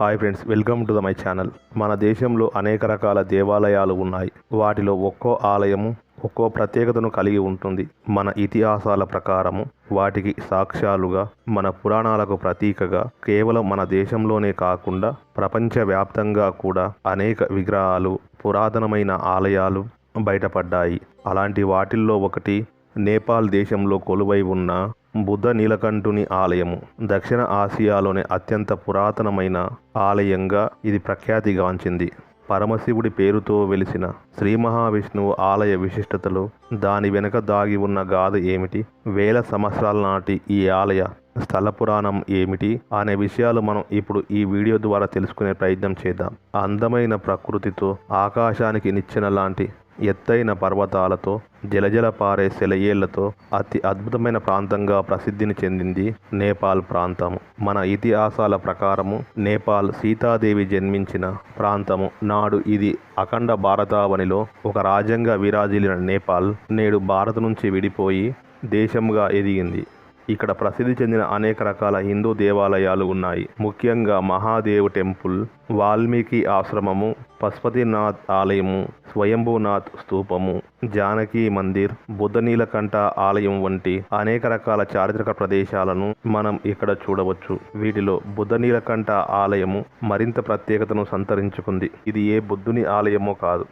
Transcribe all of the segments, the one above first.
Hi friends welcome to the my channel మన దేశంలో అనేక రకాల దేవాలయాలు ఉన్నాయి. వాటిలో ఒక్కో ఆలయము ఒక్కో ప్రత్యేకతను కలిగి ఉంటుంది. మన ఇతిహాసాల ప్రకారము వాటికి సాక్ష్యాలుగా మన పురాణాలకు ప్రతీకగా కేవలం మన దేశంలోనే కాకుండా ప్రపంచవ్యాప్తంగా కూడా అనేక విగ్రహాలు పురాతనమైన ఆలయాలు బయటపడ్డాయి. అలాంటి వాటిల్లో ఒకటి నేపాల్ దేశంలో కొలువై ఉన్న బుద్ధ నీలకంఠుని ఆలయము. దక్షిణ ఆసియాలోనే అత్యంత పురాతనమైన ఆలయంగా ఇది ప్రఖ్యాతిగాంచింది పరమశివుడి పేరుతో వెలిసిన శ్రీ మహావిష్ణువు ఆలయ విశిష్టతలు దాని వెనుక దాగి ఉన్న గాథ ఏమిటి? వేల సంవత్సరాల నాటి ఈ ఆలయ స్థల పురాణం ఏమిటి? అనే విషయాలు మనం ఇప్పుడు ఈ వీడియో ద్వారా తెలుసుకునే ప్రయత్నం చేద్దాం. అందమైన ప్రకృతితో ఆకాశానికి నిచ్చెన లాంటి ఎత్తైన పర్వతాలతో జలజల పారే సెలయేళ్ళతో అతి అద్భుతమైన ప్రాంతంగా ప్రసిద్ధిని చెందింది నేపాల్ ప్రాంతము మన ఇతిహాసాల ప్రకారము నేపాల్ సీతాదేవి జన్మించిన ప్రాంతము. నాడు ఇది అఖండ భారతావనిలో ఒక రాజ్యంగా విరాజిల్లిన నేపాల్ నేడు భారత్ నుంచి విడిపోయి దేశంగా ఎదిగింది. ఇక్కడ ప్రసిద్ధి చెందిన అనేక రకాల హిందూ దేవాలయాలు ఉన్నాయి. ముఖ్యంగా మహాదేవ్ టెంపుల్ వాల్మీకి ఆశ్రమము పశుపతినాథ్ ఆలయము స్వయంభూనాథ్ స్తూపము జానకి మందిర్ బుద్ధ నీలకంఠ ఆలయం వంటి అనేక రకాల చారిత్రక ప్రదేశాలను మనం ఇక్కడ చూడవచ్చు. వీటిలో బుద్ధ నీలకంఠ ఆలయము మరింత ప్రత్యేకతను సంతరించుకుంది. ఇది ఏ బుద్ధుని ఆలయమో కాదు.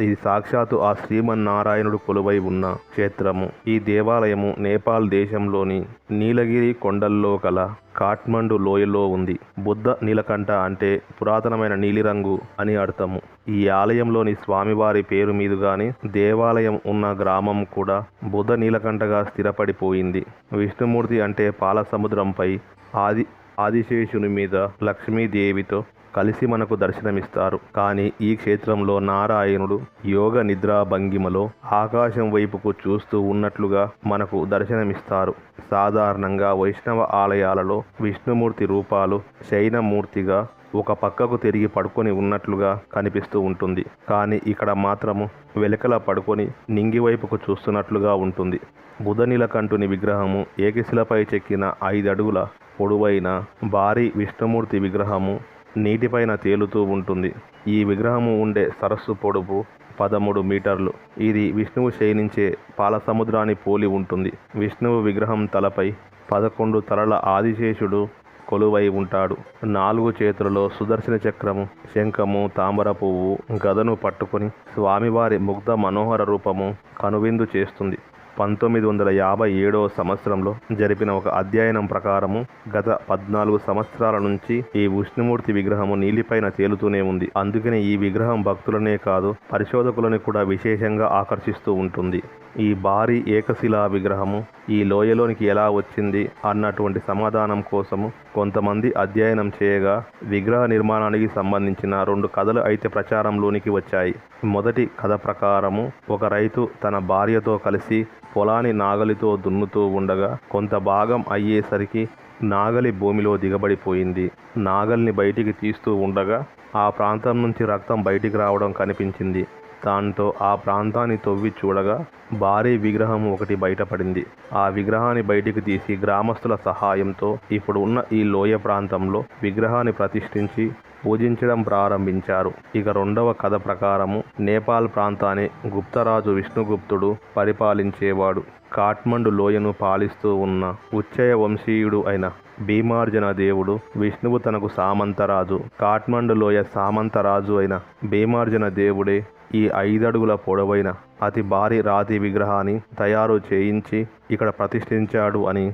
ఇది సాక్షాత్తు ఆ శ్రీమన్నారాయణుడు కొలువై ఉన్న క్షేత్రము. ఈ దేవాలయము నేపాల్ దేశంలోని నీలగిరి కొండల్లో కల కాఠ్మండు లోయలో ఉంది. బుద్ధ నీలకంఠ అంటే పురాతనమైన నీలిరంగు అని అర్థము. ఈ ఆలయంలోని స్వామివారి పేరు మీదుగానే దేవాలయం ఉన్న గ్రామం కూడా బుద్ధ నీలకంఠగా స్థిరపడిపోయింది. విష్ణుమూర్తి అంటే పాల సముద్రంపై ఆది ఆదిశేషుని మీద లక్ష్మీదేవితో కలిసి మనకు దర్శనమిస్తారు. కానీ ఈ క్షేత్రంలో నారాయణుడు యోగ నిద్రా భంగిమలో ఆకాశం వైపుకు చూస్తూ ఉన్నట్లుగా మనకు దర్శనమిస్తారు. సాధారణంగా వైష్ణవ ఆలయాలలో విష్ణుమూర్తి రూపాలు శైనమూర్తిగా ఒక పక్కకు తిరిగి పడుకొని ఉన్నట్లుగా కనిపిస్తూ ఉంటుంది. కానీ ఇక్కడ మాత్రము వెలకల పడుకొని నింగి వైపుకు చూస్తున్నట్లుగా ఉంటుంది. బుధనీలకంఠుని విగ్రహము ఏకశిలపై చెక్కిన ఐదడుగుల పొడవైన భారీ విష్ణుమూర్తి విగ్రహము నీటిపైన తేలుతూ ఉంటుంది. ఈ విగ్రహము ఉండే సరస్సు పొడుపు పదమూడు మీటర్లు. ఇది విష్ణువు శయనించే పాల సముద్రాన్ని పోలి ఉంటుంది. విష్ణువు విగ్రహం తలపై పదకొండు తలల ఆదిశేషుడు కొలువై ఉంటాడు. నాలుగు చేతులలో సుదర్శన చక్రము శంఖము తామర పువ్వు గదను పట్టుకొని స్వామివారి ముగ్ధ మనోహర రూపము కనువిందు చేస్తుంది. పంతొమ్మిది వందల యాభై ఏడవ సంవత్సరంలో జరిపిన ఒక అధ్యయనం ప్రకారము గత పద్నాలుగు సంవత్సరాల నుంచి ఈ విష్ణుమూర్తి విగ్రహము నీలిపైన తేలుతూనే ఉంది. అందుకనే ఈ విగ్రహం భక్తులనే కాదు పరిశోధకులను కూడా విశేషంగా ఆకర్షిస్తూ ఉంటుంది. ఈ భారీ ఏకశిలా విగ్రహము ఈ లోయలోనికి ఎలా వచ్చింది అన్నటువంటి సమాధానం కోసము కొంతమంది అధ్యయనం చేయగా విగ్రహ నిర్మాణానికి సంబంధించిన రెండు కథలు అయితే ప్రచారంలోనికి వచ్చాయి. మొదటి కథ ప్రకారము ఒక రైతు తన భార్యతో కలిసి పొలాన్ని నాగలితో దున్నుతూ ఉండగా కొంత భాగం అయ్యేసరికి నాగలి భూమిలో దిగబడిపోయింది. నాగల్ని బయటికి తీస్తూ ఉండగా ఆ ప్రాంతం నుంచి రక్తం బయటికి రావడం కనిపించింది. దాంతో ఆ ప్రాంతాన్ని తవ్వి చూడగా భారీ విగ్రహం ఒకటి బయటపడింది. ఆ విగ్రహాన్ని బయటికి తీసి గ్రామస్తుల సహాయంతో ఇప్పుడు ఉన్న ఈ లోయ ప్రాంతంలో విగ్రహాన్ని ప్రతిష్ఠించి పూజించడం ప్రారంభించారు. ఇక రెండవ కథ ప్రకారము నేపాల్ ప్రాంతాన్ని గుప్తరాజు విష్ణుగుప్తుడు పరిపాలించేవాడు. కాఠ్మండు లోయను పాలిస్తూ ఉన్న ఉచ్చయ వంశీయుడు అయిన భీమార్జన దేవుడు విష్ణువు తనకు సామంతరాజు. కాఠ్మండులోయ సామంతరాజు అయిన భీమార్జన దేవుడే ఈ ఐదడుగుల పొడవైన అతి భారీ రాతి విగ్రహాన్ని తయారు చేయించి ఇక్కడ ప్రతిష్ఠించాడు అని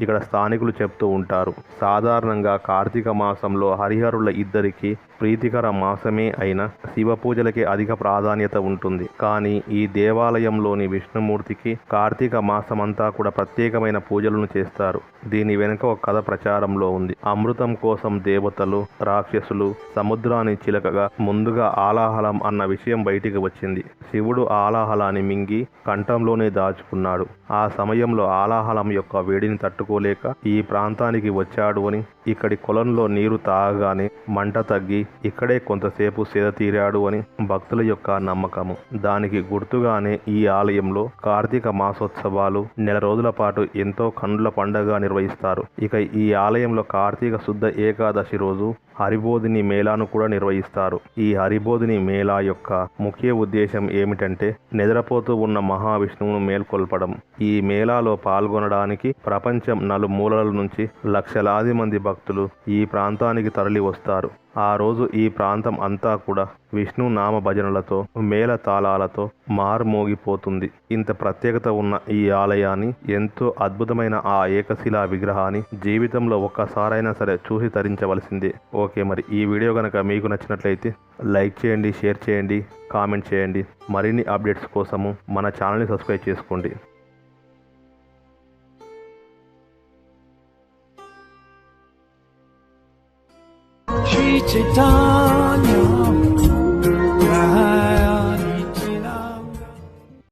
ఇక్కడ స్థానికులు చెప్తూ ఉంటారు. సాధారణంగా కార్తీక మాసంలో హరిహరుల ఇద్దరికి ప్రీతికర మాసమే అయిన శివ పూజలకి అధిక ప్రాధాన్యత ఉంటుంది. కానీ ఈ దేవాలయంలోని విష్ణుమూర్తికి కార్తీక మాసమంతా కూడా ప్రత్యేకమైన పూజలను చేస్తారు. దీని వెనుక ఒక కథ ప్రచారంలో ఉంది. అమృతం కోసం దేవతలు రాక్షసులు సముద్రాన్ని చిలకగా ముందుగా ఆలాహలం అన్న విషయం బయటికి వచ్చింది. శివుడు ఆలాహలాన్ని మింగి కంఠంలోనే దాచుకున్నాడు. ఆ సమయంలో ఆలాహలం యొక్క వేడిని తట్టు తట్టుకోలేక ఈ ప్రాంతానికి వచ్చాడు అని ఇక్కడి కొలంలో నీరు తాగగానే మంట తగ్గి ఇక్కడే కొంతసేపు సేద తీరాడు అని భక్తుల యొక్క నమ్మకము దానికి గుర్తుగానే ఈ ఆలయంలో కార్తీక మాసోత్సవాలు నెల రోజుల పాటు ఎంతో కండ్ల పండగ నిర్వహిస్తారు. ఇక ఈ ఆలయంలో కార్తీక శుద్ధ ఏకాదశి రోజు హరిబోధిని మేళాను కూడా నిర్వహిస్తారు. ఈ హరిబోధిని మేళా యొక్క ముఖ్య ఉద్దేశం ఏమిటంటే నిద్రపోతూ ఉన్న మహావిష్ణువును మేల్కొల్పడం. ఈ మేళాలో పాల్గొనడానికి ప్రపంచం నలుమూలల నుంచి లక్షలాది మంది భక్తులు ఈ ప్రాంతానికి తరలి వస్తారు. ఆ రోజు ఈ ప్రాంతం అంతా కూడా విష్ణు నామ భజనలతో మేళ తాళాలతో మారుమోగిపోతుంది. ఇంత ప్రత్యేకత ఉన్న ఈ ఆలయాన్ని ఎంతో అద్భుతమైన ఆ ఏకశిలా విగ్రహాన్ని జీవితంలో ఒక్కసారైనా సరే చూసి తరించవలసిందే. ఓకే మరి ఈ వీడియో కనుక మీకు నచ్చినట్లయితే లైక్ చేయండి షేర్ చేయండి కామెంట్ చేయండి. మరిన్ని అప్డేట్స్ కోసము మన ఛానల్ని సబ్స్క్రైబ్ చేసుకోండి. 你知道。